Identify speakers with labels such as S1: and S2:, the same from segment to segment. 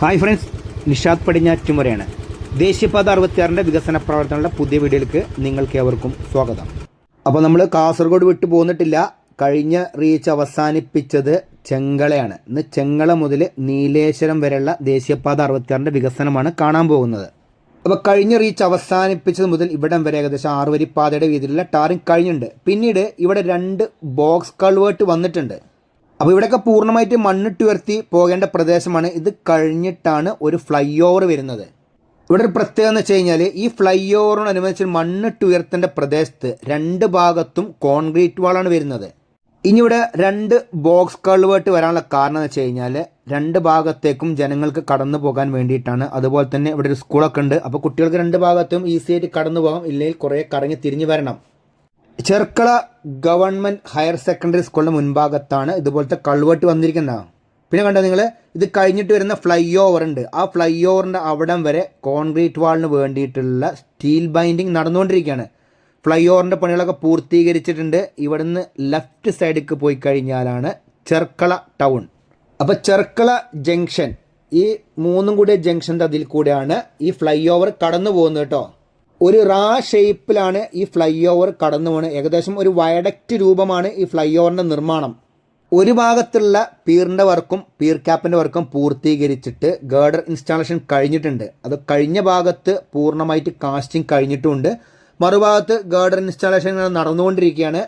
S1: Hi friends Nishad പടിഞ്ഞാറ്റുമുറയാണ് ദേശീയപാത അറുപത്തിയാറിന്റെ വികസന പ്രവർത്തനങ്ങളുടെ പുതിയ വീഡിയോയിലേക്ക് നിങ്ങൾക്ക് ഏവർക്കും സ്വാഗതം. അപ്പോൾ നമ്മൾ കാസർഗോഡ് വിട്ടു പോന്നിട്ടില്ല. കഴിഞ്ഞ റീച്ച് അവസാനിപ്പിച്ചത് ചെങ്കളയാണ്. ഇന്ന് ചെങ്കള മുതൽ നീലേശ്വരം വരെയുള്ള ദേശീയപാത അറുപത്തിയാറിന്റെ വികസനമാണ് കാണാൻ പോകുന്നത്. അപ്പോൾ കഴിഞ്ഞ റീച്ച് അവസാനിപ്പിച്ചത് മുതൽ ഇവിടം വരെ ഏകദേശം ആറുവരിപ്പാതയുടെ വരി പാതയുടെ വീതിയിലുള്ള ടാറിങ് കഴിഞ്ഞിട്ടുണ്ട്. പിന്നീട് ഇവിടെ രണ്ട് ബോക്സ് കൾവേർട്ട് വന്നിട്ടുണ്ട്. അപ്പോൾ ഇവിടെയൊക്കെ പൂർണമായിട്ട് മണ്ണിട്ട് ഉയർത്തി പോകേണ്ട പ്രദേശമാണ്. ഇത് കഴിഞ്ഞിട്ടാണ് ഒരു ഫ്ലൈ ഓവർ വരുന്നത്. ഇവിടെ ഒരു പ്രത്യേകത എന്ന് വെച്ച് കഴിഞ്ഞാൽ ഈ ഫ്ലൈ ഓവറിനനുബന്ധിച്ച് മണ്ണിട്ടുയർത്തേണ്ട പ്രദേശത്ത് രണ്ട് ഭാഗത്തും കോൺക്രീറ്റ് വാളാണ് വരുന്നത്. ഇനി ഇവിടെ രണ്ട് ബോക്സ് കൾവേർട്ട് വരാനുള്ള കാരണം എന്ന് വെച്ച് കഴിഞ്ഞാൽ രണ്ട് ഭാഗത്തേക്കും ജനങ്ങൾക്ക് കടന്നു പോകാൻ വേണ്ടിയിട്ടാണ്. അതുപോലെ തന്നെ ഇവിടെ ഒരു സ്കൂളൊക്കെ ഉണ്ട്. അപ്പോൾ കുട്ടികൾക്ക് രണ്ട് ഭാഗത്തും ഈസി ആയിട്ട് കടന്നു പോകാം. ഇല്ലെങ്കിൽ കുറേ കറങ്ങി തിരിഞ്ഞു വരണം. ചെർക്കള ഗവൺമെന്റ് ഹയർ സെക്കൻഡറി സ്കൂളിന്റെ മുൻഭാഗത്താണ് ഇതുപോലത്തെ കൾവെട്ട് വന്നിരിക്കുന്നത്. പിന്നെ കണ്ടോ നിങ്ങൾ ഇത് കഴിഞ്ഞിട്ട് വരുന്ന ഫ്ലൈ ഓവർ ഉണ്ട്. ആ ഫ്ലൈ ഓവറിന്റെ അവിടം വരെ കോൺക്രീറ്റ് വാളിന് വേണ്ടിയിട്ടുള്ള സ്റ്റീൽ ബൈൻഡിങ് നടന്നുകൊണ്ടിരിക്കുകയാണ്. ഫ്ലൈ ഓവറിന്റെ പണികളൊക്കെ പൂർത്തീകരിച്ചിട്ടുണ്ട്. ഇവിടുന്ന് ലെഫ്റ്റ് സൈഡിലേക്ക് പോയി കഴിഞ്ഞാലാണ് ചെർക്കള ടൗൺ. അപ്പോൾ ചെർക്കള ജംഗ്ഷൻ ഈ മൂന്നും കൂടിയ ജംഗ്ഷന്റെ അതിൽ കൂടെയാണ് ഈ ഫ്ലൈ ഓവർ കടന്നു പോകുന്നത് കേട്ടോ. ഒരു റാ ഷേപ്പിലാണ് ഈ ഫ്ലൈ ഓവർ കടന്നു പോകുന്നത് ഏകദേശം ഒരു വയഡക്റ്റ് രൂപമാണ് ഈ ഫ്ലൈ ഓവറിന്റെ നിർമ്മാണം. ഒരു ഭാഗത്തുള്ള പീറിന്റെ വർക്കും പീർ ക്യാപ്പിന്റെ വർക്കും പൂർത്തീകരിച്ചിട്ട് ഗേഡർ ഇൻസ്റ്റാളേഷൻ കഴിഞ്ഞിട്ടുണ്ട്. അത് കഴിഞ്ഞ ഭാഗത്ത് പൂർണമായിട്ട് കാസ്റ്റിംഗ് കഴിഞ്ഞിട്ടുമുണ്ട് മറുഭാഗത്ത് ഗേഡർ ഇൻസ്റ്റാളേഷൻ നടന്നുകൊണ്ടിരിക്കുകയാണ്.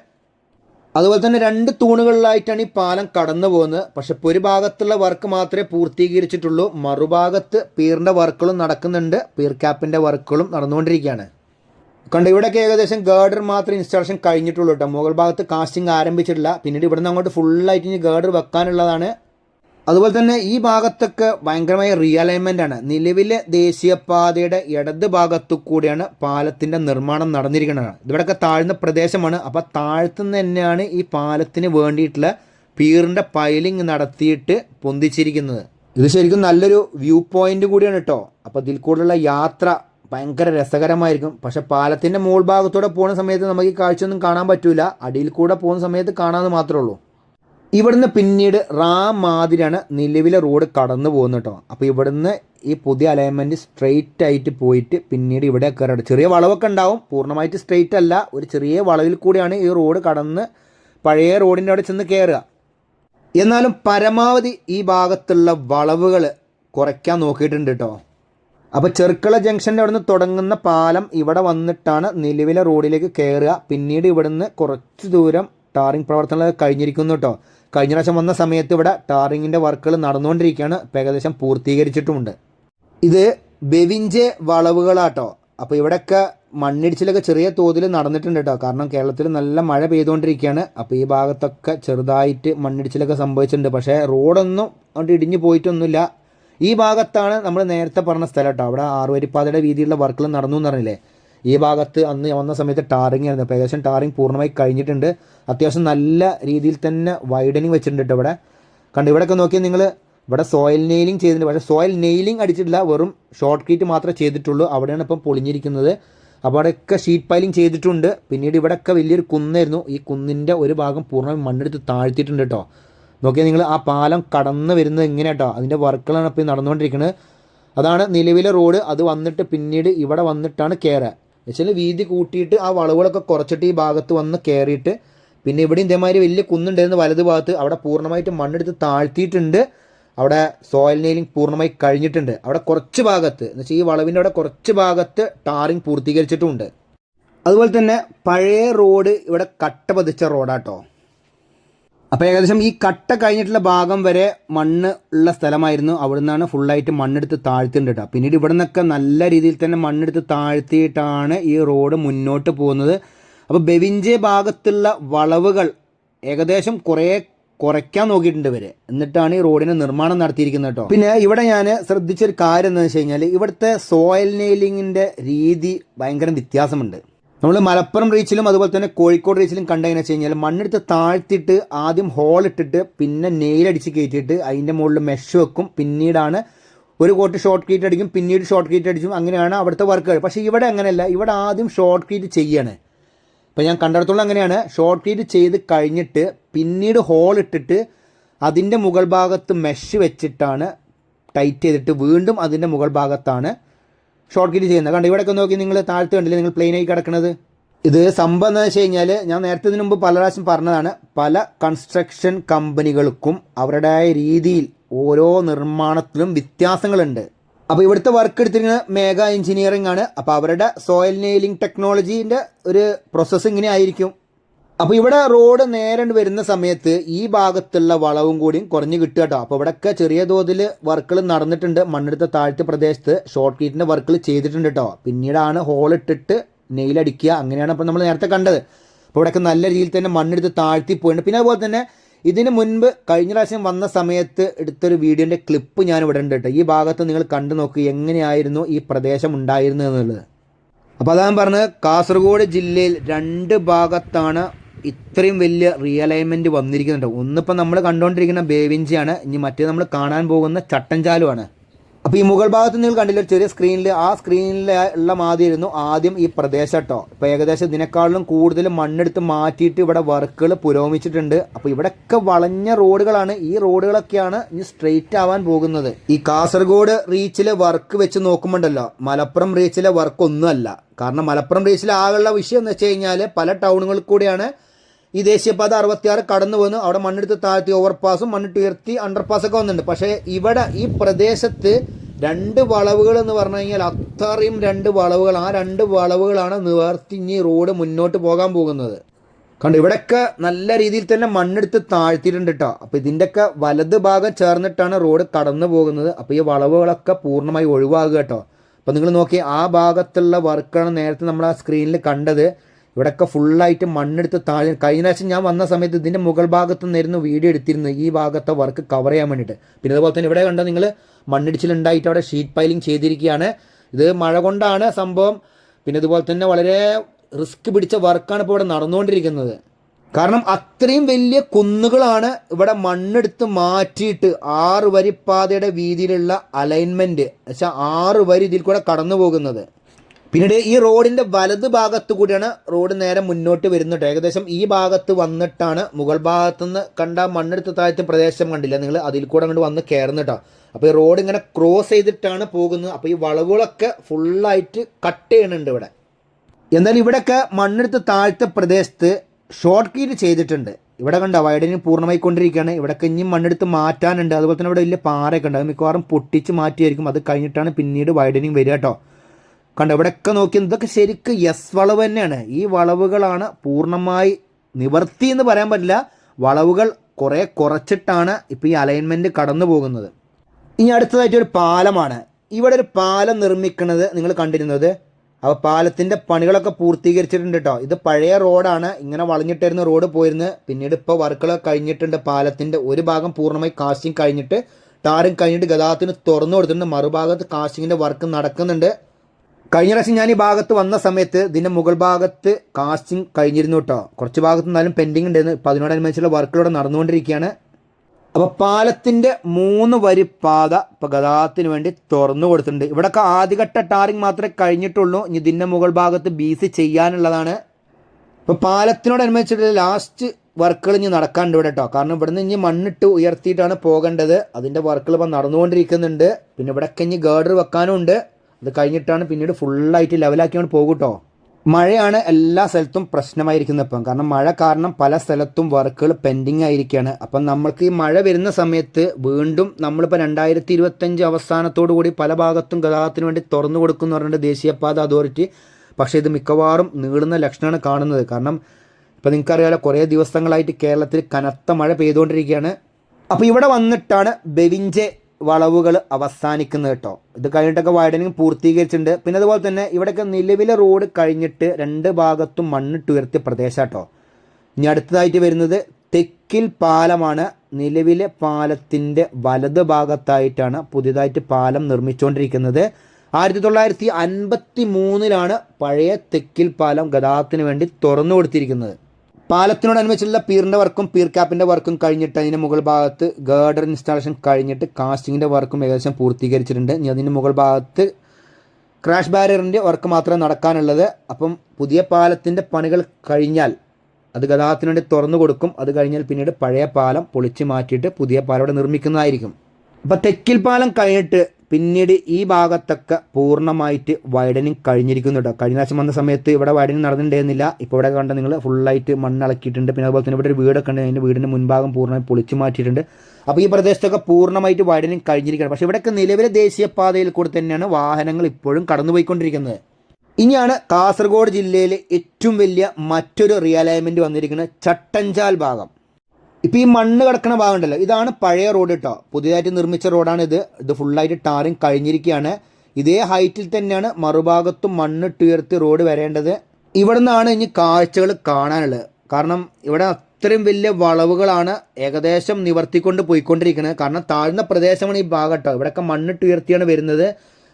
S1: അതുപോലെ തന്നെ രണ്ട് തൂണുകളിലായിട്ടാണ് ഈ പാലം കടന്നു പോകുന്നത്. പക്ഷെ ഒരു ഭാഗത്തുള്ള വർക്ക് മാത്രമേ പൂർത്തീകരിച്ചിട്ടുള്ളൂ. മറുഭാഗത്ത് പീറിന്റെ വർക്കുകളും നടക്കുന്നുണ്ട്. പീർ ക്യാപ്പിന്റെ വർക്കുകളും നടന്നുകൊണ്ടിരിക്കുകയാണ്. കണ്ട് ഇവിടെയൊക്കെ ഏകദേശം ഗേർഡർ മാത്രം ഇൻസ്റ്റാളേഷൻ കഴിഞ്ഞിട്ടുള്ളൂ കേട്ടോ. മുകൾ ഭാഗത്ത് കാസ്റ്റിംഗ് ആരംഭിച്ചിട്ടില്ല. പിന്നീട് ഇവിടുന്ന് അങ്ങോട്ട് ഫുള്ളായിട്ട് ഇനി ഗേർഡർ വെക്കാനുള്ളതാണ്. അതുപോലെ തന്നെ ഈ ഭാഗത്തൊക്കെ ഭയങ്കരമായ റിയലൈൻമെന്റ് ആണ്. നിലവിലെ ദേശീയപാതയുടെ ഇടത് ഭാഗത്തു കൂടിയാണ് പാലത്തിന്റെ നിർമ്മാണം നടന്നിരിക്കുന്നത്. ഇവിടെയൊക്കെ താഴ്ന്ന പ്രദേശമാണ്. അപ്പോൾ താഴ്ത്തുനിന്ന് തന്നെയാണ് ഈ പാലത്തിന് വേണ്ടിയിട്ടുള്ള പീറിന്റെ പൈലിംഗ് നടത്തിയിട്ട് പൊന്തിച്ചിരിക്കുന്നത്. ഇത് ശരിക്കും നല്ലൊരു വ്യൂ പോയിന്റ് കൂടിയാണ് കേട്ടോ അപ്പോൾ ഇതിൽ കൂടുതലുള്ള യാത്ര ഭയങ്കര രസകരമായിരിക്കും. പക്ഷെ പാലത്തിന്റെ മുകൾ ഭാഗത്തൂടെ പോകുന്ന സമയത്ത് നമുക്ക് ഈ കാഴ്ചയൊന്നും കാണാൻ പറ്റില്ല അടിയിൽ കൂടെ പോകുന്ന സമയത്ത് കാണാമെന്ന് മാത്രമേ ഉള്ളൂ. ഇവിടുന്ന് പിന്നീട് റാം മാതിരിയാണ് നിലവിലെ റോഡ് കടന്നു പോകുന്നത് കേട്ടോ. അപ്പോൾ ഇവിടുന്ന് ഈ പുതിയ അലൈൻമെന്റ് സ്ട്രെയിറ്റ് ആയിട്ട് പോയിട്ട് പിന്നീട് ഇവിടെ കയറണം. ചെറിയ വളവൊക്കെ ഉണ്ടാവും. പൂർണമായിട്ട് സ്ട്രെയിറ്റ് അല്ല. ഒരു ചെറിയ വളവിൽ കൂടിയാണ് ഈ റോഡ് കടന്ന് പഴയ റോഡിന്റെ അവിടെ ചെന്ന് കയറുക. എന്നാലും പരമാവധി ഈ ഭാഗത്തുള്ള വളവുകൾ കുറയ്ക്കാൻ നോക്കിയിട്ടുണ്ട് കേട്ടോ. അപ്പോൾ ചെറുക്കള ജംഗ്ഷന്റെ അവിടുന്ന് തുടങ്ങുന്ന പാലം ഇവിടെ വന്നിട്ടാണ് നിലവിലെ റോഡിലേക്ക് കയറുക. പിന്നീട് ഇവിടുന്ന് കുറച്ച് ദൂരം ടാറിംഗ് പ്രവർത്തനങ്ങൾ കഴിഞ്ഞിരിക്കുന്നു കേട്ടോ. കഴിഞ്ഞ പ്രാവശ്യം വന്ന സമയത്ത് ഇവിടെ ടാറിങ്ങിന്റെ വർക്കുകൾ നടന്നുകൊണ്ടിരിക്കുകയാണ്. ഏകദേശം പൂർത്തീകരിച്ചിട്ടുമുണ്ട്. ഇത് ബെവിഞ്ചെ വളവുകളാട്ടോ. അപ്പോൾ ഇവിടെയൊക്കെ മണ്ണിടിച്ചിലൊക്കെ ചെറിയ തോതിൽ നടന്നിട്ടുണ്ട് കേട്ടോ കാരണം കേരളത്തിൽ നല്ല മഴ പെയ്തുകൊണ്ടിരിക്കുകയാണ്. അപ്പോൾ ഈ ഭാഗത്തൊക്കെ ചെറുതായിട്ട് മണ്ണിടിച്ചിലൊക്കെ സംഭവിച്ചിട്ടുണ്ട്. പക്ഷേ റോഡൊന്നും അങ്ങോട്ട് ഇടിഞ്ഞു പോയിട്ടൊന്നുമില്ല. ഈ ഭാഗത്താണ് നമ്മൾ നേരത്തെ പറഞ്ഞ സ്ഥലം കേട്ടോ. അവിടെ ആറുവരിപ്പാതയുടെ വീതിയുള്ള വർക്കുകൾ നടന്നു എന്ന് പറഞ്ഞില്ലേ? ഈ ഭാഗത്ത് അന്ന് വന്ന സമയത്ത് ടാറിങ് ആയിരുന്നു. അപ്പോൾ ഏകദേശം ടാറിങ് പൂർണമായി കഴിഞ്ഞിട്ടുണ്ട്. അത്യാവശ്യം നല്ല രീതിയിൽ തന്നെ വൈഡനിങ് വെച്ചിട്ടുണ്ട് ഇവിടെ. കണ്ട് ഇവിടെയൊക്കെ നോക്കിയാൽ നിങ്ങൾ ഇവിടെ സോയിൽ നെയിലിംഗ് ചെയ്തിട്ടുണ്ട്. പക്ഷേ സോയിൽ നെയിലിംഗ് അടിച്ചിട്ടില്ല. വെറും ഷോർട്ട് കീറ്റ് മാത്രമേ ചെയ്തിട്ടുള്ളൂ. അവിടെയാണ് ഇപ്പം പൊളിഞ്ഞിരിക്കുന്നത്. അപ്പോൾ അവിടെയൊക്കെ ഷീറ്റ് പൈലിംഗ് ചെയ്തിട്ടുണ്ട്. പിന്നീട് ഇവിടെയൊക്കെ വലിയൊരു കുന്നായിരുന്നു. ഈ കുന്നിന്റെ ഒരു ഭാഗം പൂർണമായും മണ്ണെടുത്ത് താഴ്ത്തിയിട്ടുണ്ട് കേട്ടോ. നോക്കിയാൽ നിങ്ങൾ ആ പാലം കടന്ന് വരുന്നത് എങ്ങനെ കേട്ടോ. അതിന്റെ വർക്കുകളാണ് ഇപ്പോൾ നടന്നുകൊണ്ടിരിക്കുന്നത്. അതാണ് നിലവിലെ റോഡ് അത് വന്നിട്ട് പിന്നീട് ഇവിടെ വന്നിട്ടാണ് കയറുക വെച്ചാൽ വീതി കൂട്ടിയിട്ട് ആ വളവുകളൊക്കെ കുറച്ചിട്ട് ഈ ഭാഗത്ത് വന്ന് കയറിയിട്ട് പിന്നെ ഇവിടെയും ഇതേമാതിരി വലിയ കുന്നുണ്ടായിരുന്നു വലത് ഭാഗത്ത്. അവിടെ പൂർണമായിട്ട് മണ്ണെടുത്ത് താഴ്ത്തിയിട്ടുണ്ട്. അവിടെ സോയിൽ നെയിലിംഗ് പൂർണമായി കഴിഞ്ഞിട്ടുണ്ട്. അവിടെ കുറച്ച് ഭാഗത്ത് എന്ന് വെച്ചാൽ ഈ വളവിന്റെ അവിടെ കുറച്ച് ഭാഗത്ത് ടാറിങ് പൂർത്തീകരിച്ചിട്ടുമുണ്ട്. അതുപോലെ തന്നെ പഴയ റോഡ് ഇവിടെ കട്ട പതിച്ച റോഡാട്ടോ അപ്പോൾ ഏകദേശം ഈ കട്ട കഴിഞ്ഞിട്ടുള്ള ഭാഗം വരെ മണ്ണ് ഉള്ള സ്ഥലമായിരുന്നു. അവിടെ നിന്നാണ് ഫുള്ളായിട്ട് മണ്ണെടുത്ത് താഴ്ത്തിയിട്ടുണ്ട് കേട്ടോ പിന്നീട് ഇവിടെ നിന്നൊക്കെ നല്ല രീതിയിൽ തന്നെ മണ്ണെടുത്ത് താഴ്ത്തിയിട്ടാണ് ഈ റോഡ് മുന്നോട്ട് പോകുന്നത്. അപ്പോൾ ബെവിഞ്ചെ ഭാഗത്തുള്ള വളവുകൾ ഏകദേശം കുറേ കുറയ്ക്കാൻ നോക്കിയിട്ടുണ്ട് ഇവർ എന്നിട്ടാണ് ഈ റോഡിന് നിർമ്മാണം നടത്തിയിരിക്കുന്നത് കേട്ടോ. പിന്നെ ഇവിടെ ഞാൻ ശ്രദ്ധിച്ചൊരു കാര്യം എന്താണെന്ന് വെച്ച് കഴിഞ്ഞാൽ ഇവിടുത്തെ സോയിൽ നെയിലിങ്ങിന്റെ രീതി ഭയങ്കര വ്യത്യാസമുണ്ട്. നമ്മൾ മലപ്പുറം റീച്ചിലും അതുപോലെ തന്നെ കോഴിക്കോട് റീച്ചിലും കണ്ടെങ്ങനെ വെച്ച് കഴിഞ്ഞാൽ മണ്ണെടുത്ത് താഴ്ത്തിയിട്ട് ആദ്യം ഹോൾ ഇട്ടിട്ട് പിന്നെ നെയിലടിച്ച് കയറ്റിയിട്ട് അതിന്റെ മുകളിൽ മെഷ് വെക്കും. പിന്നീടാണ് ഒരു കോട്ട് ഷോർട്ട് കീറ്റ് അടിക്കും പിന്നീട് ഷോർട്ട് കീറ്റ് അടിക്കും അങ്ങനെയാണ് അവിടുത്തെ വർക്കുകൾ പക്ഷേ ഇവിടെ അങ്ങനെയല്ല. ഇവിടെ ആദ്യം ഷോർട്ട് കീറ്റ് ചെയ്യാണ്. ഇപ്പോൾ ഞാൻ കണ്ടിടത്തോളം അങ്ങനെയാണ്. ഷോർട്ട് കീറ്റ് ചെയ്ത് കഴിഞ്ഞിട്ട് പിന്നീട് ഹോൾ ഇട്ടിട്ട് അതിന്റെ മുകൾ ഭാഗത്ത് മെഷ് വെച്ചിട്ടാണ് ടൈറ്റ് ചെയ്തിട്ട് വീണ്ടും അതിന്റെ മുകൾ ഭാഗത്താണ് ഷോർട്ട് കിറ്റ് ചെയ്യുന്നത്. കണ്ട് ഇവിടെയൊക്കെ നോക്കി നിങ്ങൾ താഴ്ത്ത് കണ്ടില്ലേ നിങ്ങൾ പ്ലെയിനായി കിടക്കുന്നത് ഇത് സംഭവം എന്താണെന്ന് വെച്ച് കഴിഞ്ഞാൽ ഞാൻ നേരത്തെ മുമ്പ് പല പ്രാവശ്യം പറഞ്ഞതാണ് പല കൺസ്ട്രക്ഷൻ കമ്പനികൾക്കും അവരുടേതായ രീതിയിൽ ഓരോ നിർമ്മാണത്തിലും വ്യത്യാസങ്ങളുണ്ട്. അപ്പോൾ ഇവിടുത്തെ വർക്ക് എടുത്തിരിക്കുന്നത് മേഗ എഞ്ചിനീയറിംഗ് ആണ്. അപ്പോൾ അവരുടെ സോയിൽ നെയിലിംഗ് ടെക്നോളജീന്റെ ഒരു പ്രോസസ്സ് ഇങ്ങനെ ആയിരിക്കും. അപ്പോൾ ഇവിടെ റോഡ് നേരെ വരുന്ന സമയത്ത് ഈ ഭാഗത്തുള്ള വളവും കൂടിയും കുറഞ്ഞു കിട്ടുക കേട്ടോ അപ്പോൾ ഇവിടെയൊക്കെ ചെറിയ തോതിൽ വർക്കുകൾ നടന്നിട്ടുണ്ട്. മണ്ണെടുത്ത താഴ്ത്ത പ്രദേശത്ത് ഷോർട്ട് കീറ്റിന്റെ വർക്കുകൾ ചെയ്തിട്ടുണ്ട് കേട്ടോ പിന്നീടാണ് ഹോൾ ഇട്ടിട്ട് നെയിലടിക്കുക അങ്ങനെയാണ് അപ്പോൾ നമ്മൾ നേരത്തെ കണ്ടത്. അപ്പോൾ ഇവിടെയൊക്കെ നല്ല രീതിയിൽ തന്നെ മണ്ണെടുത്ത് താഴ്ത്തി പോയിട്ടുണ്ട്. പിന്നെ അതുപോലെ തന്നെ ഇതിന് മുൻപ് കഴിഞ്ഞ പ്രാവശ്യം വന്ന സമയത്ത് എടുത്തൊരു വീഡിയോന്റെ ക്ലിപ്പ് ഞാൻ ഇവിടെ ഉണ്ട് കേട്ടോ ഈ ഭാഗത്ത് നിങ്ങൾ കണ്ടു നോക്കുക എങ്ങനെയായിരുന്നു ഈ പ്രദേശം ഉണ്ടായിരുന്നത് എന്നുള്ളത്. അപ്പോൾ അതാണ് പറഞ്ഞത്. കാസർഗോഡ് ജില്ലയിൽ രണ്ട് ഭാഗത്താണ് ഇത്രയും വലിയ റിയലൈൻമെന്റ് വന്നിരിക്കുന്നുണ്ട്. ഒന്നിപ്പോൾ നമ്മൾ കണ്ടുകൊണ്ടിരിക്കുന്ന ബേവിഞ്ചിയാണ് ഇനി മറ്റേ നമ്മൾ കാണാൻ പോകുന്ന ചട്ടഞ്ചാലുമാണ് അപ്പോൾ ഈ മുകൾ ഭാഗത്ത് നിങ്ങൾ കണ്ടില്ല ചെറിയ സ്ക്രീനിൽ ആ സ്ക്രീനിൽ ഉള്ള മാതിരിയിരുന്നു ആദ്യം ഈ പ്രദേശം കേട്ടോ. ഇപ്പോൾ ഏകദേശം ഇതിനേക്കാളും കൂടുതൽ മണ്ണെടുത്ത് മാറ്റിയിട്ട് ഇവിടെ വർക്കുകൾ പുരോഗമിച്ചിട്ടുണ്ട്. അപ്പോൾ ഇവിടെയൊക്കെ വളഞ്ഞ റോഡുകളാണ്. ഈ റോഡുകളൊക്കെയാണ് ഇനി സ്ട്രെയിറ്റ് ആവാൻ പോകുന്നത്. ഈ കാസർഗോഡ് റീച്ചിലെ വർക്ക് വെച്ച് നോക്കുമ്പോണ്ടല്ലോ മലപ്പുറം റീച്ചിലെ വർക്ക് ഒന്നുമല്ല. കാരണം മലപ്പുറം റീച്ചിലെ ആകെയുള്ള വിഷയം എന്ന് വെച്ച് കഴിഞ്ഞാൽ പല ടൗണുകളിൽ കൂടിയാണ് ഈ ദേശീയപാത അറുപത്തിയാറ് കടന്നു വന്ന് അവിടെ മണ്ണെടുത്ത് താഴ്ത്തി ഓവർപാസും മണ്ണിട്ട് ഉയർത്തി അണ്ടർപാസൊക്കെ വന്നിട്ടുണ്ട്. പക്ഷേ ഇവിടെ ഈ പ്രദേശത്ത് രണ്ട് വളവുകൾ എന്ന് പറഞ്ഞു കഴിഞ്ഞാൽ അത്രയും രണ്ട് വളവുകൾ ആ രണ്ട് വളവുകളാണ് നിവർത്തിഞ്ഞ് റോഡ് മുന്നോട്ട് പോകാൻ പോകുന്നത്. കണ്ടു ഇവിടെയൊക്കെ നല്ല രീതിയിൽ തന്നെ മണ്ണെടുത്ത് താഴ്ത്തിയിട്ടുണ്ട് കേട്ടോ അപ്പോൾ ഇതിന്റെയൊക്കെ വലത് ഭാഗം ചേർന്നിട്ടാണ് റോഡ് കടന്നു പോകുന്നത്. അപ്പോൾ ഈ വളവുകളൊക്കെ പൂർണമായി ഒഴിവാകുക കേട്ടോ അപ്പോൾ നിങ്ങൾ നോക്കി ആ ഭാഗത്തുള്ള വർക്കാണ് നേരത്തെ നമ്മൾ ആ സ്ക്രീനിൽ കണ്ടത്. ഇവിടെയൊക്കെ ഫുള്ളായിട്ട് മണ്ണെടുത്ത് താഴെ കഴിഞ്ഞ പ്രാവശ്യം ഞാൻ വന്ന സമയത്ത് ഇതിന്റെ മുകൾ ഭാഗത്ത് നിന്നായിരുന്നു വീഡിയോ എടുത്തിരുന്നത്. ഈ ഭാഗത്തെ വർക്ക് കവർ ചെയ്യാൻ വേണ്ടിയിട്ട്. പിന്നെ അതുപോലെ തന്നെ ഇവിടെ കണ്ടോ നിങ്ങൾ മണ്ണിടിച്ചിലുണ്ടായിട്ട് അവിടെ ഷീറ്റ് പൈലിംഗ് ചെയ്തിരിക്കുകയാണ്. ഇത് മഴ കൊണ്ടാണ് സംഭവം. പിന്നെ അതുപോലെ തന്നെ വളരെ റിസ്ക് പിടിച്ച വർക്കാണ് ഇപ്പോൾ ഇവിടെ നടന്നുകൊണ്ടിരിക്കുന്നത്. കാരണം അത്രയും വലിയ കുന്നുകളാണ് ഇവിടെ മണ്ണെടുത്ത് മാറ്റിയിട്ട് ആറ് വരി പാതയുടെ വീതിയിലുള്ള അലൈൻമെന്റ് വെച്ചാൽ ആറ് വരി ഇതിൽ കൂടെ കടന്നു പോകുന്നത് പിന്നീട് ഈ റോഡിന്റെ വലത് ഭാഗത്ത് കൂടിയാണ് റോഡ് നേരെ മുന്നോട്ട് വരുന്നത്. ഏകദേശം ഈ ഭാഗത്ത് വന്നിട്ടാണ് മുകൾ ഭാഗത്തു നിന്ന് കണ്ട മണ്ണെടുത്ത് താഴത്തെ പ്രദേശം കണ്ടില്ല. നിങ്ങൾ അതിൽ കൂടെ അങ്ങോട്ട് വന്ന് കയറുന്നിട്ടോ അപ്പോൾ ഈ റോഡ് ഇങ്ങനെ ക്രോസ് ചെയ്തിട്ടാണ് പോകുന്നത്. അപ്പോൾ ഈ വളവുകളൊക്കെ ഫുള്ളായിട്ട് കട്ട് ചെയ്യണുണ്ട് ഇവിടെ. എന്നാൽ ഇവിടെയൊക്കെ മണ്ണെടുത്ത് താഴത്തെ പ്രദേശത്ത് ഷോർട്ട് കീറ്റ് ചെയ്തിട്ടുണ്ട്. ഇവിടെ കണ്ട വൈഡനിങ് പൂർണമായി കൊണ്ടിരിക്കുകയാണ് ഇവിടെയൊക്കെ ഇനിയും മണ്ണെടുത്ത് മാറ്റാനുണ്ട്. അതുപോലെ തന്നെ ഇവിടെ വലിയ പാറയൊക്കെ ഉണ്ട്. അത് മിക്കവാറും പൊട്ടിച്ച് മാറ്റിയായിരിക്കും. അത് കഴിഞ്ഞിട്ടാണ് പിന്നീട് വൈഡനിങ് വരിക കേട്ടോ. കണ്ടോ എവിടെയൊക്കെ നോക്കി ഇതൊക്കെ ശരിക്കും യെസ് വളവ് തന്നെയാണ്. ഈ വളവുകളാണ് പൂർണമായി നിവർത്തി എന്ന് പറയാൻ പറ്റില്ല. വളവുകൾ കുറേ കുറച്ചിട്ടാണ് ഇപ്പോൾ ഈ അലൈൻമെന്റ് കടന്നു പോകുന്നത്. ഇനി അടുത്തതായിട്ട് ഒരു പാലമാണ്. ഇവിടെ ഒരു പാലം നിർമ്മിക്കുന്നത് നിങ്ങൾ കണ്ടിരുന്നത്. അപ്പോൾ പാലത്തിന്റെ പണികളൊക്കെ പൂർത്തീകരിച്ചിട്ടുണ്ട് കേട്ടോ. ഇത് പഴയ റോഡാണ്. ഇങ്ങനെ വളഞ്ഞിട്ടായിരുന്നു റോഡ് പോയിരുന്നു. പിന്നീട് ഇപ്പോൾ വർക്കുകളൊക്കെ കഴിഞ്ഞിട്ടുണ്ട്. പാലത്തിന്റെ ഒരു ഭാഗം പൂർണമായി കാസ്റ്റിംഗ് കഴിഞ്ഞിട്ട് ടാറിങ് കഴിഞ്ഞിട്ട് ഗതാഗതത്തിന് തുറന്നു കൊടുത്തിട്ടുണ്ട്. മറുഭാഗത്ത് കാസ്റ്റിങ്ങിന്റെ വർക്ക് നടക്കുന്നുണ്ട്. കഴിഞ്ഞ പ്രാവശ്യം ഞാൻ ഈ ഭാഗത്ത് വന്ന സമയത്ത് ഇതിന്റെ മുകൾ ഭാഗത്ത് കാസ്റ്റിംഗ് കഴിഞ്ഞിരുന്നു കേട്ടോ കുറച്ച് ഭാഗത്ത് നിന്നാലും പെൻഡിങ് ഉണ്ടായിരുന്നു. ഇപ്പം അതിനോടനുബന്ധിച്ചുള്ള വർക്കിലൂടെ നടന്നുകൊണ്ടിരിക്കുകയാണ്. അപ്പോൾ പാലത്തിന്റെ മൂന്ന് വരി പാത ഇപ്പോൾ ഗതാഗതത്തിന് വേണ്ടി തുറന്നു കൊടുത്തിട്ടുണ്ട്. ഇവിടെയൊക്കെ ആദ്യഘട്ട ടാറിങ് മാത്രമേ കഴിഞ്ഞിട്ടുള്ളൂ. ഇനി ഇതിന്റെ മുകൾ ഭാഗത്ത് ബി സി ചെയ്യാനുള്ളതാണ്. ഇപ്പോൾ പാലത്തിനോടനുബന്ധിച്ചിട്ട് ലാസ്റ്റ് വർക്കുകൾ ഇനി നടക്കാണ്ട് ഇവിടെ കേട്ടോ കാരണം ഇവിടുന്ന് ഇനി മണ്ണിട്ട് ഉയർത്തിയിട്ടാണ് പോകേണ്ടത്. അതിന്റെ വർക്കുകൾ ഇപ്പോൾ നടന്നുകൊണ്ടിരിക്കുന്നുണ്ട്. പിന്നെ ഇവിടെയൊക്കെ ഇനി ഗേഡർ വെക്കാനും ഉണ്ട് അത് കഴിഞ്ഞിട്ടാണ് പിന്നീട് ഫുള്ളായിട്ട് ലെവലാക്കിയാണ് പോകും കേട്ടോ മഴയാണ് എല്ലാ സ്ഥലത്തും പ്രശ്നമായിരിക്കുന്നത് ഇപ്പം. കാരണം മഴ കാരണം പല സ്ഥലത്തും വർക്കുകൾ പെൻഡിങ് ആയിരിക്കുകയാണ് അപ്പം നമ്മൾക്ക് ഈ മഴ വരുന്ന സമയത്ത് വീണ്ടും നമ്മളിപ്പോൾ രണ്ടായിരത്തി ഇരുപത്തഞ്ച് അവസാനത്തോടു കൂടി പല ഭാഗത്തും ഗതാഗതത്തിന് വേണ്ടി തുറന്നു കൊടുക്കുന്നു പറഞ്ഞിട്ട് ദേശീയപാത അതോറിറ്റി പക്ഷേ ഇത് മിക്കവാറും നീളുന്ന ലക്ഷണമാണ് കാണുന്നത്. കാരണം ഇപ്പം നിങ്ങൾക്കറിയാലോ കുറേ ദിവസങ്ങളായിട്ട് കേരളത്തിൽ കനത്ത മഴ പെയ്തുകൊണ്ടിരിക്കുകയാണ്. അപ്പോൾ ഇവിടെ വന്നിട്ടാണ് ബെവിഞ്ചെ വളവുകൾ അവസാനിക്കുന്നത് കേട്ടോ. ഇത് കഴിഞ്ഞിട്ടൊക്കെ വൈഡനിങ് പൂർത്തീകരിച്ചിട്ടുണ്ട്. പിന്നെ അതുപോലെ തന്നെ ഇവിടെയൊക്കെ നിലവിലെ റോഡ് കഴിഞ്ഞിട്ട് രണ്ട് ഭാഗത്തും മണ്ണിട്ട് ഉയർത്തിയ പ്രദേശം കേട്ടോ ഇനി അടുത്തതായിട്ട് വരുന്നത് തെക്കിൽ പാലമാണ്. നിലവിലെ പാലത്തിന്റെ വലത് ഭാഗത്തായിട്ടാണ് പുതിയതായിട്ട് പാലം നിർമ്മിച്ചുകൊണ്ടിരിക്കുന്നത്. ആയിരത്തി തൊള്ളായിരത്തി അൻപത്തി മൂന്നിലാണ് പഴയ തെക്കിൽ പാലം ഗതാഗതത്തിന് വേണ്ടി തുറന്നു കൊടുത്തിരിക്കുന്നത് പാലത്തിനോടനുബന്ധിച്ചുള്ള പീറിന്റെ വർക്കും പീർ ക്യാപ്പിന്റെ വർക്കും കഴിഞ്ഞിട്ട് അതിന്റെ മുകൾ ഭാഗത്ത് ഗേർഡർ ഇൻസ്റ്റാളേഷൻ കഴിഞ്ഞിട്ട് കാസ്റ്റിങ്ങിന്റെ വർക്കും ഏകദേശം പൂർത്തീകരിച്ചിട്ടുണ്ട്. ഇനി അതിന്റെ മുകൾ ഭാഗത്ത് ക്രാഷ് ബാരിയറിന്റെ വർക്ക് മാത്രമേ നടക്കാനുള്ളത്. അപ്പം പുതിയ പാലത്തിന്റെ പണികൾ കഴിഞ്ഞാൽ അത് ഗതാഗതത്തിന് വേണ്ടി തുറന്നു കൊടുക്കും. അത് കഴിഞ്ഞാൽ പിന്നീട് പഴയ പാലം പൊളിച്ച് മാറ്റിയിട്ട് പുതിയ പാലം അവിടെ നിർമ്മിക്കുന്നതായിരിക്കും. അപ്പോൾ തെക്കിൽ പാലം കഴിഞ്ഞിട്ട് പിന്നീട് ഈ ഭാഗത്തൊക്കെ പൂർണമായിട്ട് വൈഡനിങ് കഴിഞ്ഞിരിക്കുന്നു കേട്ടോ കഴിഞ്ഞ പ്രാവശ്യം വന്ന സമയത്ത് ഇവിടെ വൈഡനിങ് നടന്നിട്ടുണ്ടായിരുന്നില്ല. ഇപ്പോൾ ഇവിടെ കണ്ട നിങ്ങൾ ഫുള്ളായിട്ട് മണ്ണ് ഇളക്കിയിട്ടുണ്ട് പിന്നെ അതുപോലെ തന്നെ ഇവിടെ ഒരു വീടൊക്കെ ഉണ്ട്. അതിന്റെ വീടിന്റെ മുൻഭാഗം പൂർണമായി പൊളിച്ചു മാറ്റിയിട്ടുണ്ട്. അപ്പോൾ ഈ പ്രദേശത്തൊക്കെ പൂർണമായിട്ട് വൈഡനിങ് കഴിഞ്ഞിരിക്കുകയാണ്. പക്ഷേ ഇവിടെയൊക്കെ നിലവിലെ ദേശീയപാതയിൽ കൂടെ തന്നെയാണ് വാഹനങ്ങൾ ഇപ്പോഴും കടന്നുപോയിക്കൊണ്ടിരിക്കുന്നത്. ഇനിയാണ് കാസർഗോഡ് ജില്ലയിലെ ഏറ്റവും വലിയ മറ്റൊരു റിയലൈൻമെന്റ് വന്നിരിക്കുന്നത് ചട്ടഞ്ചാൽ ഭാഗം. ഇപ്പോൾ ഈ മണ്ണ് കിടക്കുന്ന ഭാഗമുണ്ടല്ലോ ഇതാണ് പഴയ റോഡ് കേട്ടോ പുതിയതായിട്ട് നിർമ്മിച്ച റോഡാണ് ഇത്. ഇത് ഫുള്ളായിട്ട് ടാറിങ് കഴിഞ്ഞിരിക്കുകയാണ്. ഇതേ ഹൈറ്റിൽ തന്നെയാണ് മറുഭാഗത്തും മണ്ണ് മണ്ണിട്ടുയർത്തി റോഡ് വരേണ്ടത്. ഇവിടെ നിന്നാണ് ഇനി കാഴ്ചകൾ കാണാനുള്ളത്. കാരണം ഇവിടെ അത്രയും വലിയ വളവുകളാണ് ഏകദേശം നിവർത്തിക്കൊണ്ട് പോയിക്കൊണ്ടിരിക്കുന്നത്. കാരണം താഴ്ന്ന പ്രദേശമാണ് ഈ ഭാഗം കേട്ടോ ഇവിടെയൊക്കെ മണ്ണിട്ടുയർത്തിയാണ് വരുന്നത്.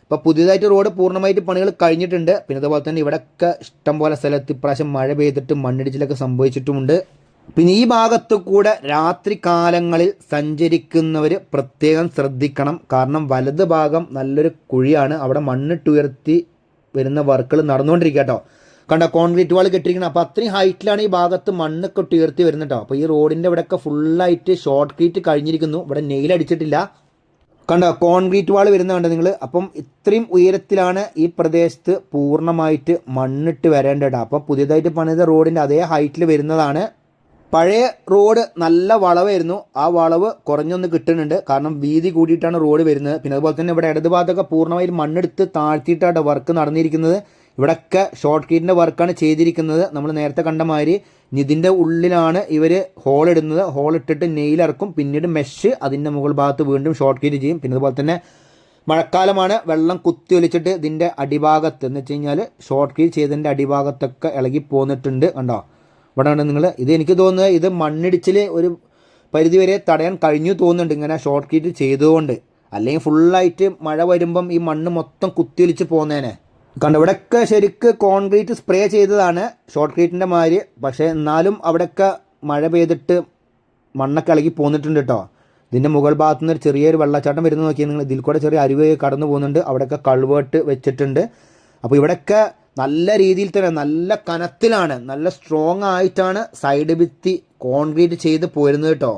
S1: ഇപ്പോൾ പുതിയതായിട്ട് റോഡ് പൂർണമായിട്ട് പണികൾ കഴിഞ്ഞിട്ടുണ്ട്. പിന്നെ അതുപോലെ തന്നെ ഇവിടെയൊക്കെ ഇഷ്ടംപോലെ സ്ഥലത്ത് ഇപ്രാവശ്യം മഴ പെയ്തിട്ട് മണ്ണിടിച്ചിലൊക്കെ സംഭവിച്ചിട്ടുമുണ്ട്. പിന്നെ ഈ ഭാഗത്ത് കൂടെ രാത്രി കാലങ്ങളിൽ സഞ്ചരിക്കുന്നവർ പ്രത്യേകം ശ്രദ്ധിക്കണം. കാരണം വലത് ഭാഗം നല്ലൊരു കുഴിയാണ്. അവിടെ മണ്ണിട്ടുയർത്തി വരുന്ന വർക്കുകൾ നടന്നുകൊണ്ടിരിക്കുക കേട്ടോ കണ്ട കോൺക്രീറ്റ് വാൾ കെട്ടിരിക്കണം അപ്പോൾ അത്രയും ഹൈറ്റിലാണ് ഈ ഭാഗത്ത് മണ്ണൊക്കെ ഉയർത്തി വരുന്നത് കേട്ടോ അപ്പോൾ ഈ റോഡിന്റെ ഇവിടെയൊക്കെ ഫുള്ളായിട്ട് ഷോർട്ട് കീറ്റ് കഴിഞ്ഞിരിക്കുന്നു. ഇവിടെ നെയിൽ അടിച്ചിട്ടില്ല. കണ്ടോ കോൺക്രീറ്റ് വാൾ വരുന്ന കണ്ടോ നിങ്ങൾ അപ്പം ഇത്രയും ഉയരത്തിലാണ് ഈ പ്രദേശത്ത് പൂർണമായിട്ട് മണ്ണിട്ട് വരേണ്ടത് അപ്പം പുതിയതായിട്ട് പണിത റോഡിന്റെ അതേ ഹൈറ്റിൽ വരുന്നതാണ്. പഴയ റോഡ് നല്ല വളവായിരുന്നു. ആ വളവ് കുറഞ്ഞൊന്ന് കിട്ടുന്നുണ്ട്. കാരണം വീതി കൂടിയിട്ടാണ് റോഡ് വരുന്നത്. പിന്നെ അതുപോലെ തന്നെ ഇവിടെ ഇടതുഭാഗത്തൊക്കെ പൂർണമായും മണ്ണെടുത്ത് താഴ്ത്തിയിട്ടാണ് വർക്ക് നടന്നിരിക്കുന്നത്. ഇവിടെയൊക്കെ ഷോർട്ട് കീറ്റിന്റെ വർക്കാണ് ചെയ്തിരിക്കുന്നത്. നമ്മൾ നേരത്തെ കണ്ട മാതിരി ഉള്ളിലാണ് ഇവർ ഹോൾ ഇടുന്നത്. ഹോൾ ഇട്ടിട്ട് നെയിലിറക്കും പിന്നീട് മെഷ് അതിന്റെ മുകൾ ഭാഗത്ത് വീണ്ടും ഷോർട്ട് കീറ്റ് ചെയ്യും. പിന്നെ അതുപോലെ തന്നെ മഴക്കാലമാണ്. വെള്ളം കുത്തി ഒലിച്ചിട്ട് ഇതിന്റെ അടിഭാഗത്ത് എന്ന് വെച്ച് കഴിഞ്ഞാൽ ഷോർട്ട് കീറ്റ് ചെയ്തതിന്റെ അടിഭാഗത്തൊക്കെ ഇളകി പോന്നിട്ടുണ്ട് കണ്ടോ? ഇവിടെ നിങ്ങൾ ഇത് എനിക്ക് തോന്നുന്നത് ഇത് മണ്ണിടിച്ചിൽ ഒരു പരിധിവരെ തടയാൻ കഴിഞ്ഞു തോന്നുന്നുണ്ട് ഇങ്ങനെ ഷോർട്ട് കീറ്റ് ചെയ്തുകൊണ്ട് അല്ലെങ്കിൽ ഫുള്ളായിട്ട് മഴ വരുമ്പം ഈ മണ്ണ് മൊത്തം കുത്തിയൊലിച്ച് പോകുന്നേനെ. കണ്ട ഇവിടെയൊക്കെ ശരിക്ക് കോൺക്രീറ്റ് സ്പ്രേ ചെയ്തതാണ് ഷോർട്ട് ക്രീറ്റിന്റെ മാതിരി. പക്ഷേ എന്നാലും അവിടെയൊക്കെ മഴ പെയ്തിട്ട് മണ്ണൊക്കെ ഇളകി പോന്നിട്ടുണ്ട് കേട്ടോ ഇതിന്റെ മുകൾ ഭാഗത്തു നിന്ന് ചെറിയൊരു വെള്ളച്ചാട്ടം വരുന്ന നോക്കിയാൽ നിങ്ങൾ ഇതിൽ കൂടെ ചെറിയ അരുവ് കടന്നു പോകുന്നുണ്ട്. അവിടെയൊക്കെ കൾവേർട്ട് വെച്ചിട്ടുണ്ട്. അപ്പോൾ ഇവിടെയൊക്കെ നല്ല രീതിയിൽ തന്നെ നല്ല കനത്തിലാണ് നല്ല സ്ട്രോങ് ആയിട്ടാണ് സൈഡ് ഭിത്തി കോൺക്രീറ്റ് ചെയ്ത് പോരുന്നത് കേട്ടോ.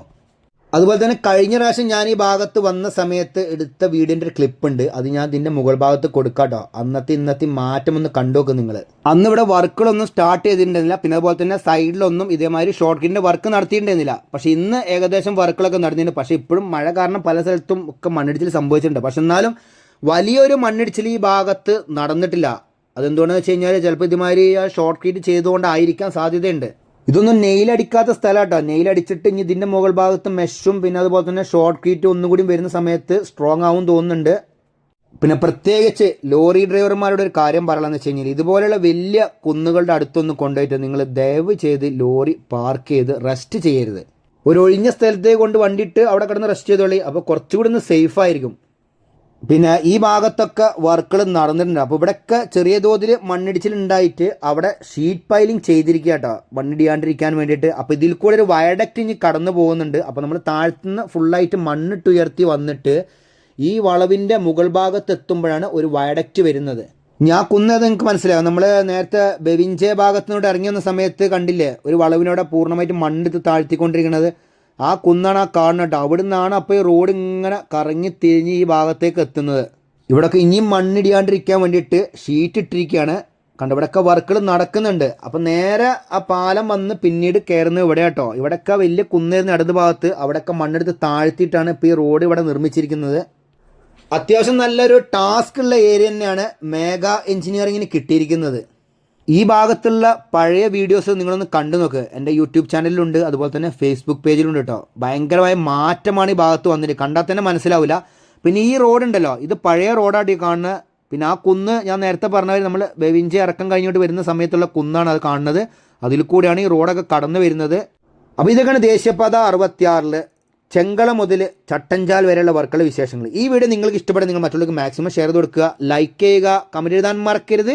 S1: അതുപോലെ തന്നെ കഴിഞ്ഞ പ്രാവശ്യം ഞാൻ ഈ ഭാഗത്ത് വന്ന സമയത്ത് എടുത്ത വീടിന്റെ ഒരു ക്ലിപ്പ് ഉണ്ട്. അത് ഞാൻ ഇതിന്റെ മുകൾ ഭാഗത്ത് കൊടുക്കാട്ടോ അന്നത്തെ ഇന്നത്തെ മാറ്റം ഒന്ന് കണ്ടുനോക്കും നിങ്ങൾ അന്ന് ഇവിടെ വർക്കുകളൊന്നും സ്റ്റാർട്ട് ചെയ്തിട്ടുണ്ടായിരുന്നില്ല. പിന്നെ അതുപോലെ തന്നെ സൈഡിലൊന്നും ഇതേമാതിരി ഷോർട്ട് കിന്റെ വർക്ക് നടത്തിയിട്ടുണ്ടായിരുന്നില്ല. പക്ഷേ ഇന്ന് ഏകദേശം വർക്കുകളൊക്കെ നടന്നിട്ടുണ്ട്. പക്ഷേ ഇപ്പോഴും മഴ കാരണം പല സ്ഥലത്തും ഒക്കെ മണ്ണിടിച്ചിൽ സംഭവിച്ചിട്ടുണ്ട്. പക്ഷെ എന്നാലും വലിയൊരു മണ്ണിടിച്ചിൽ ഈ ഭാഗത്ത് നടന്നിട്ടില്ല. അതെന്തുകൊണ്ടെന്ന് വെച്ച് കഴിഞ്ഞാൽ ചിലപ്പോൾ ഇതുമാതിരി ഷോർട്ട് കീറ്റ് ചെയ്തുകൊണ്ടായിരിക്കാൻ സാധ്യതയുണ്ട്. ഇതൊന്നും നെയിലടിക്കാത്ത സ്ഥലം കേട്ടോ നെയിലടിച്ചിട്ട് ഇനി ഇതിന്റെ മുകൾ ഭാഗത്ത് മെഷും പിന്നെ അതുപോലെ തന്നെ ഷോർട്ട് കീറ്റ് ഒന്നുകൂടി വരുന്ന സമയത്ത് സ്ട്രോങ് ആവും തോന്നുന്നുണ്ട്. പിന്നെ പ്രത്യേകിച്ച് ലോറി ഡ്രൈവർമാരുടെ ഒരു കാര്യം പറയണമെന്ന് വെച്ച് കഴിഞ്ഞാൽ ഇതുപോലെയുള്ള വലിയ കുന്നുകളുടെ അടുത്തൊന്നും കൊണ്ടുപോയിട്ട് നിങ്ങൾ ദയവ് ചെയ്ത് ലോറി പാർക്ക് ചെയ്ത് റെസ്റ്റ് ചെയ്യരുത്. ഒരു ഒഴിഞ്ഞ സ്ഥലത്തേക്ക് കൊണ്ട് വണ്ടിയിട്ട് അവിടെ കിടന്ന് റെസ്റ്റ് ചെയ്തോളി. അപ്പോൾ കുറച്ചുകൂടി ഒന്ന് സേഫ് ആയിരിക്കും. പിന്നെ ഈ ഭാഗത്തൊക്കെ വർക്കുകൾ നടന്നിട്ടുണ്ട്. അപ്പോൾ ഇവിടെയൊക്കെ ചെറിയ തോതിൽ മണ്ണിടിച്ചിലുണ്ടായിട്ട് അവിടെ ഷീറ്റ് പൈലിംഗ് ചെയ്തിരിക്കുക കേട്ടോ. മണ്ണിടിയാണ്ടിരിക്കാൻ വേണ്ടിയിട്ട്. അപ്പോൾ ഇതിൽ കൂടെ ഒരു വയഡക്റ്റ് ഇനി കടന്നു പോകുന്നുണ്ട്. അപ്പോൾ നമ്മൾ താഴ്ത്തുനിന്ന് ഫുള്ളായിട്ട് മണ്ണിട്ടുയർത്തി വന്നിട്ട് ഈ വളവിന്റെ മുകൾ ഭാഗത്ത് എത്തുമ്പോഴാണ് ഒരു വയഡക്റ്റ് വരുന്നത്. ഞാൻ കുന്നത് നിങ്ങൾക്ക് മനസ്സിലാവും നമ്മൾ നേരത്തെ ബെവിഞ്ചെ ഭാഗത്തിനോട് ഇറങ്ങി വന്ന സമയത്ത് കണ്ടില്ലേ? ഒരു വളവിനോടെ പൂർണമായിട്ട് മണ്ണെടുത്ത് താഴ്ത്തിക്കൊണ്ടിരിക്കുന്നത്. ആ കുന്നാണ് ആ കാണുന്നത് അവിടെ നിന്നാണ് അപ്പോൾ ഈ റോഡ് ഇങ്ങനെ കറങ്ങി തിരിഞ്ഞ് ഈ ഭാഗത്തേക്ക് എത്തുന്നത്. ഇവിടെയൊക്കെ ഇനിയും മണ്ണിടിയാണ്ടിരിക്കാൻ വേണ്ടിയിട്ട് ഷീറ്റ് ഇട്ടിരിക്കുകയാണ്. കണ്ട ഇവിടെയൊക്കെ വർക്കുകൾ നടക്കുന്നുണ്ട്. അപ്പം നേരെ ആ പാലം വന്ന് പിന്നീട് കയറുന്നത് ഇവിടെ കേട്ടോ ഇവിടെയൊക്കെ വലിയ കുന്നേരുന്ന ഇടത് ഭാഗത്ത് അവിടെയൊക്കെ മണ്ണെടുത്ത് താഴ്ത്തിയിട്ടാണ് ഇപ്പോൾ ഈ റോഡ് ഇവിടെ നിർമ്മിച്ചിരിക്കുന്നത്. അത്യാവശ്യം നല്ലൊരു ടാസ്ക് ഉള്ള ഏരിയ തന്നെയാണ് മേഘ എഞ്ചിനീയറിങ്ങിന് കിട്ടിയിരിക്കുന്നത്. ഈ ഭാഗത്തുള്ള പഴയ വീഡിയോസ് നിങ്ങളൊന്ന് കണ്ടു നോക്ക്. എന്റെ യൂട്യൂബ് ചാനലിലുണ്ട് അതുപോലെ തന്നെ ഫേസ്ബുക്ക് പേജിലുണ്ട് കേട്ടോ ഭയങ്കരമായ മാറ്റമാണ് ഈ ഭാഗത്ത് വന്നിട്ട്. കണ്ടാൽ തന്നെ മനസ്സിലാവില്ല പിന്നെ ഈ റോഡ് ഉണ്ടല്ലോ ഇത് പഴയ റോഡായിട്ട് കാണുന്ന. പിന്നെ ആ കുന്ന് ഞാൻ നേരത്തെ പറഞ്ഞവർ നമ്മൾ ബെവിഞ്ച ഇറക്കം കഴിഞ്ഞിട്ട് വരുന്ന സമയത്തുള്ള കുന്നാണ് അത് കാണുന്നത്. അതിൽ കൂടെയാണ് ഈ റോഡൊക്കെ കടന്നു വരുന്നത്. അപ്പോൾ ഇതൊക്കെയാണ് ദേശീയപാത അറുപത്തിയാറിൽ ചെങ്കള മുതൽ ചട്ടഞ്ചാൽ വരെയുള്ള വർക്കുള്ള വിശേഷങ്ങൾ. ഈ വീഡിയോ നിങ്ങൾക്ക് ഇഷ്ടപ്പെടുന്ന നിങ്ങൾ മറ്റുള്ളവർക്ക് മാക്സിമം ഷെയർ ചെയ്ത് കൊടുക്കുക. ലൈക്ക് ചെയ്യുക കമന്റ് എഴുതാൻ മറക്കരുത്.